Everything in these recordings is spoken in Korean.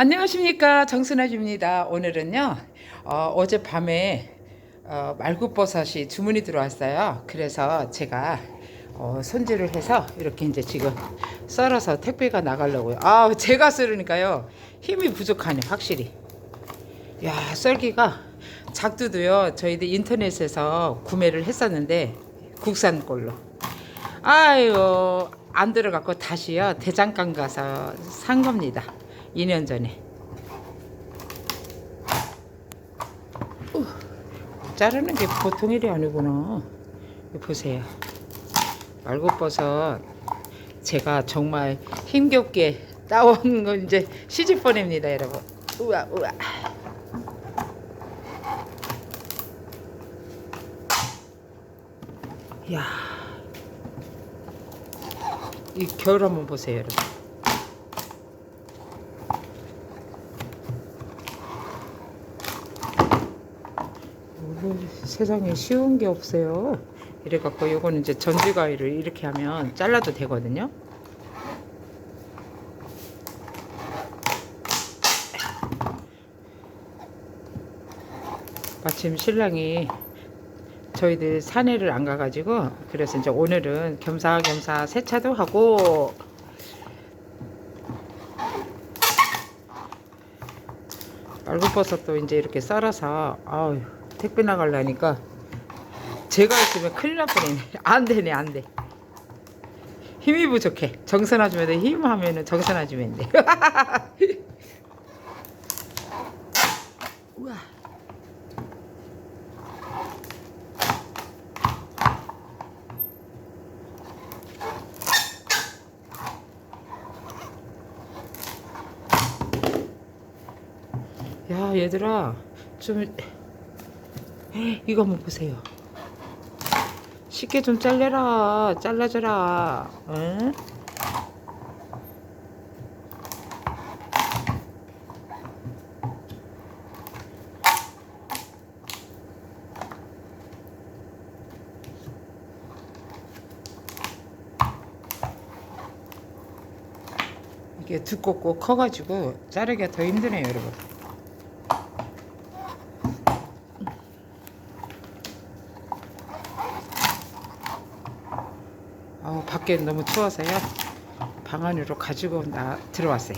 안녕하십니까 정순아주입니다. 오늘은요 어, 어젯밤에 어, 말굽버섯이 주문이 들어왔어요. 그래서 제가 어, 손질을 해서 이렇게 이제 지금 썰어서 택배가 나가려고요. 아 제가 썰으니까요 힘이 부족하네 확실히. 야 썰기가 작두도요 저희들 인터넷에서 구매를 했었는데 국산 걸로. 아유 안 들어갔고 다시요 대장간 가서 산 겁니다. 2년 전에. 우, 자르는 게 보통 일이 아니구나. 보세요. 말굽버섯 제가 정말 힘겹게 따온 건 이제 시집 보냅니다, 여러분. 우와 우와. 야. 이 겨울 한번 보세요, 여러분. 오, 세상에 쉬운 게 없어요. 이래갖고 요거는 이제 전지가위를 이렇게 하면 잘라도 되거든요. 마침 신랑이 저희들 산에를 안 가가지고 그래서 이제 오늘은 겸사겸사 세차도 하고 말굽버섯도 이제 이렇게 썰어서 아유 택배 나가려니까 제가 있으면 큰일 날 뻔했네. 안 되네 안 돼. 힘이 부족해. 정선 아 주면 돼 힘 하면은 정선 아 주면 돼 우와. 야 얘들아. 좀에 이, 이거 한번 보세요. 쉽게 좀 잘려라 잘라줘라. 응? 이게 두껍고 커가지고 자르기가 더 힘드네요 여러분 어, 밖에 너무 추워서요. 방 안으로 가지고 나 들어왔어요.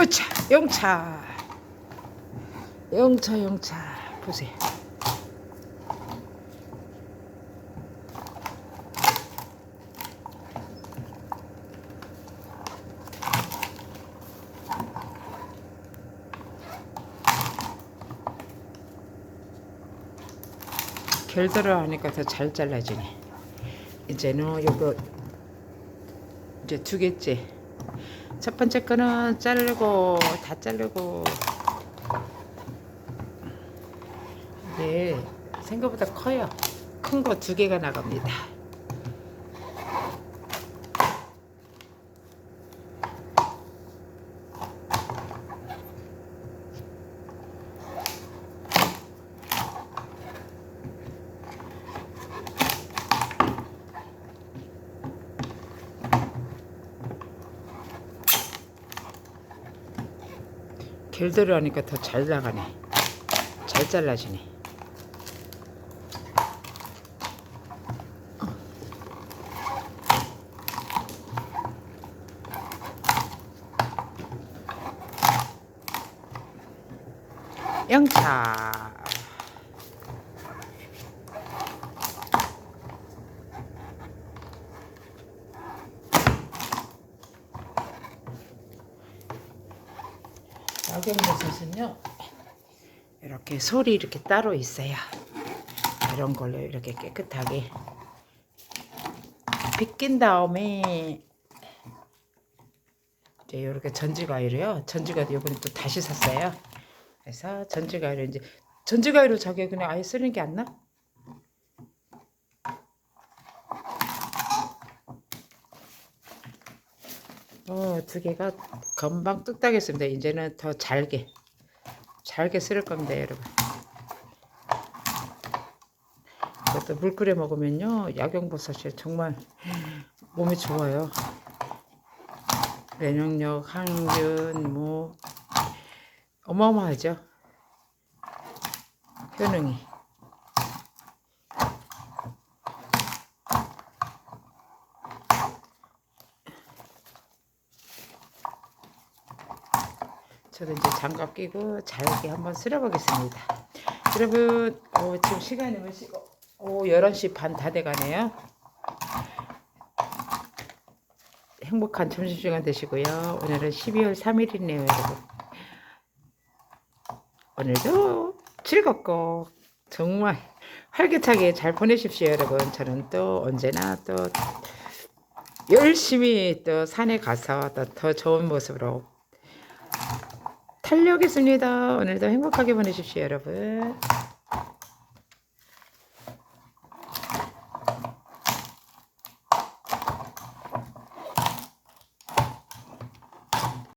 으차, 영차, 영차, 영차. 보세요. 결대로 하니까 더 잘 잘라지네. 이제는 요거 이제 두 개째. 첫 번째 거는 자르고 다 자르고 이게 생각보다 커요. 큰 거 두 개가 나갑니다. 결대로 하니까 더 잘 나가네. 잘 잘라지네. 영차. 낙엽버섯은요 이렇게 솔이 이렇게 따로 있어요 이런 걸로 이렇게 깨끗하게 빗긴 다음에 이제 이렇게 전지가위로요 전지가위 요번에 또 다시 샀어요 그래서 전지가위로 이제 전지가위로 저게 그냥 아예 쓰는 게 안 나? 어, 두 개가 금방 뚝딱했습니다. 이제는 더 잘게, 잘게 쓸 겁니다, 여러분. 이것도 물 끓여 먹으면요, 약용버섯이 정말 몸에 좋아요. 면역력, 항균, 뭐 어마어마하죠. 효능이. 저도 이제 장갑 끼고 잘게 한번 쓸어보겠습니다. 여러분, 어, 지금 시간이 몇 시고? 오, 11시 반 다 돼가네요. 행복한 점심시간 되시고요. 오늘은 12월 3일이네요, 여러분. 오늘도 즐겁고 정말 활기차게 잘 보내십시오, 여러분. 저는 또 언제나 또 열심히 또 산에 가서 또 더 좋은 모습으로 달려오겠습니다. 오늘도 행복하게 보내십시오, 여러분.